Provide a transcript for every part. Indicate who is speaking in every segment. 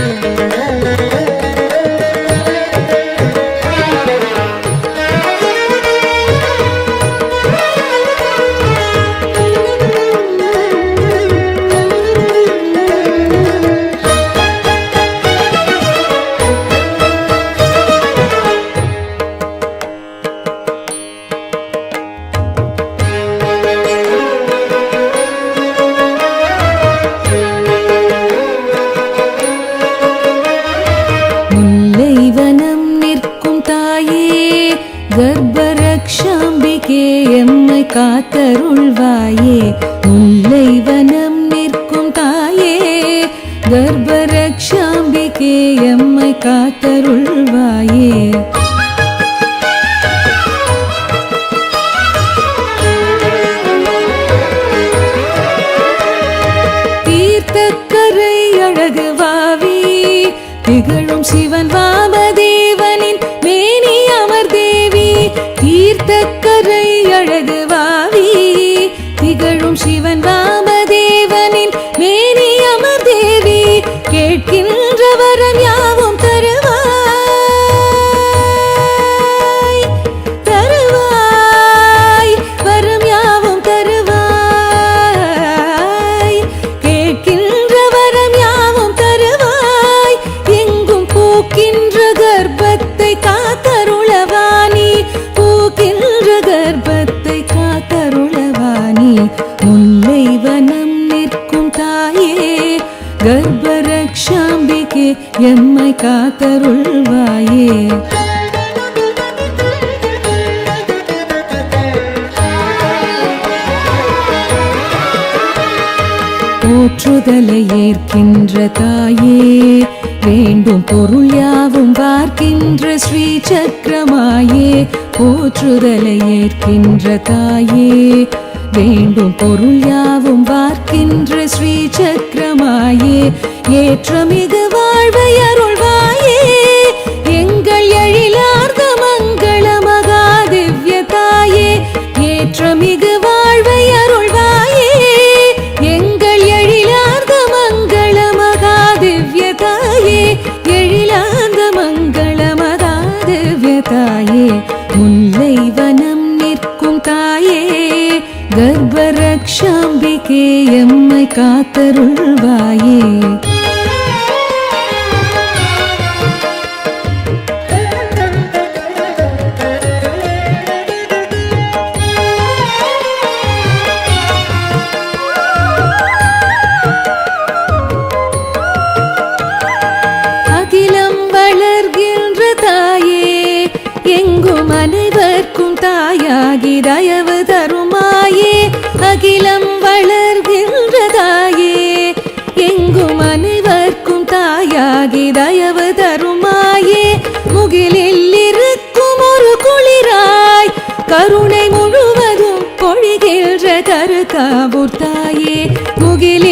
Speaker 1: Thank you. கர்ப்பரக்ஷாம்பிகே எம்மை காத்தருள்வாயே. முல்லைவனம் நிற்கும் தாயே. கர்ப்பரக்ஷாம்பிகே எம்மை காத்தருள்வாயே. தீர்த்தக்கரை அழகு வாவி திகழும் சிவன் கர்ப்பரக்ஷாம்பிகே எம்மை காத்தருள்வாயே. போற்றுதலை ஏற்கின்ற தாயே வேண்டும் பொருள் யாவும் பார்க்கின்ற ஸ்ரீ சக்கரமாயே போற்றுதலை ஏற்கின்ற தாயே வேண்டும் பொருள் யாவும் பார்க்கின்ற ஸ்ரீ சக்கரமாயே ஏற்றமிகு வாழ்வை அருள்வாயே. எங்கள் எழிலார்ந்த மங்கள மகாதிவ்ய தாயே. ஏற்றமிகு வாழ்வை அருள்வாயே. எங்கள் எழிலார்ந்த மங்கள மகாதிவ்ய தாயே. எழிலார்ந்த மங்கள மகாதிவ்ய தாயே. முல்லை வனம் நிற்கும் தாயே. கர்ப்பரக்ஷாம்பிகே எம்மை காத்தருள்வாயே. ಮುಗಿಲಿ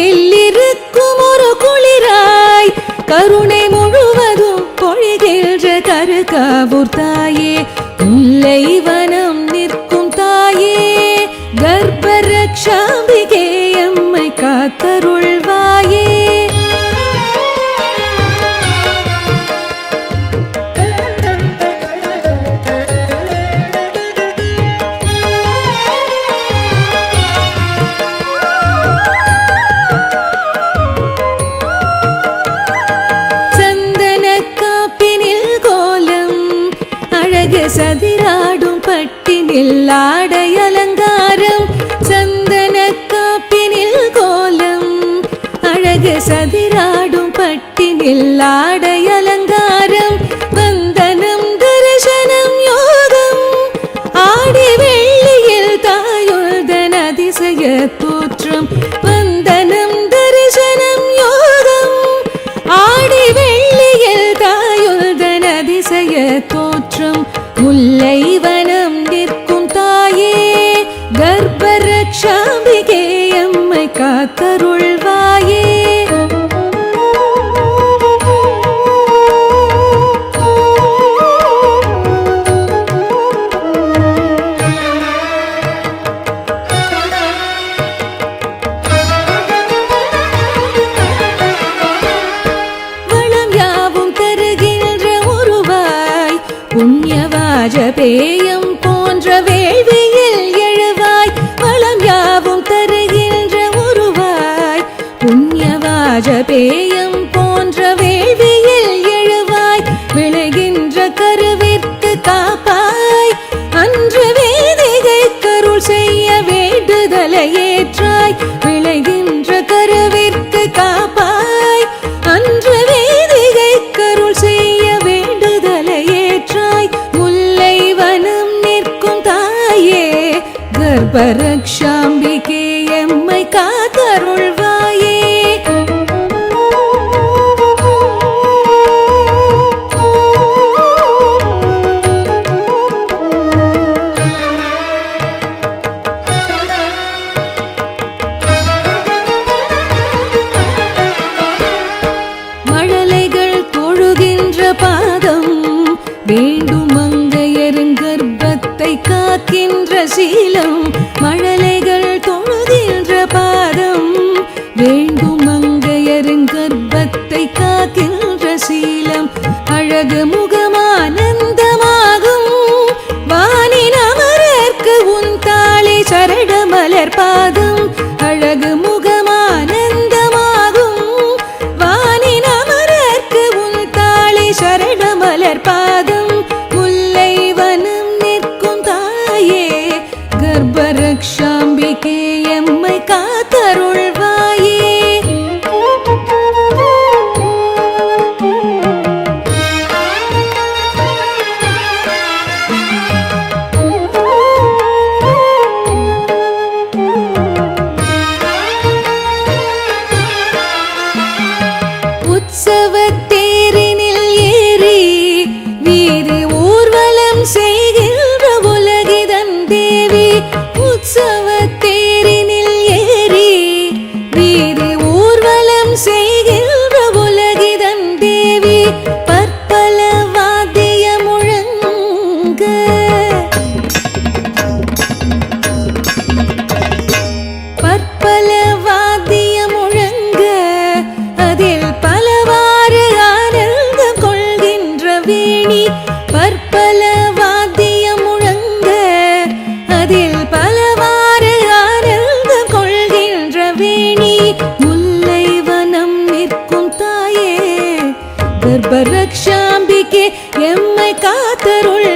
Speaker 1: பட்டினில் அலங்காரம் சந்தன காப்பினில் கோலம் அழகு சதிராடும் பட்டினில் ஆடை அலங்காரம் வந்தனம் தரிசனம் யோகம். ஆடி வெள்ளியில் தாயுதன் அதிசய தோற்றம் வந்தனம் தரிசனம் யோகம். ஆடி வெள்ளியில் தாயுதன் அதிசய தோற்றம் முல்லை காத்தருள் வேண்டுமங்கையருங் கர்ப்பத்தை காக்கின்ற சீலம் மழலைகள் தொழுகின்ற பாதம். வேண்டுமங்கையருங் கர்ப்பத்தை காக்கின்ற சீலம் அழகு முகமானந்தமாகும். வானின் அமரர்க்கு உன் தாளே சரண மலர் பாதம் அழகு लक्ष ரக்ஷாம்பிகே எம்மை காத்தருள்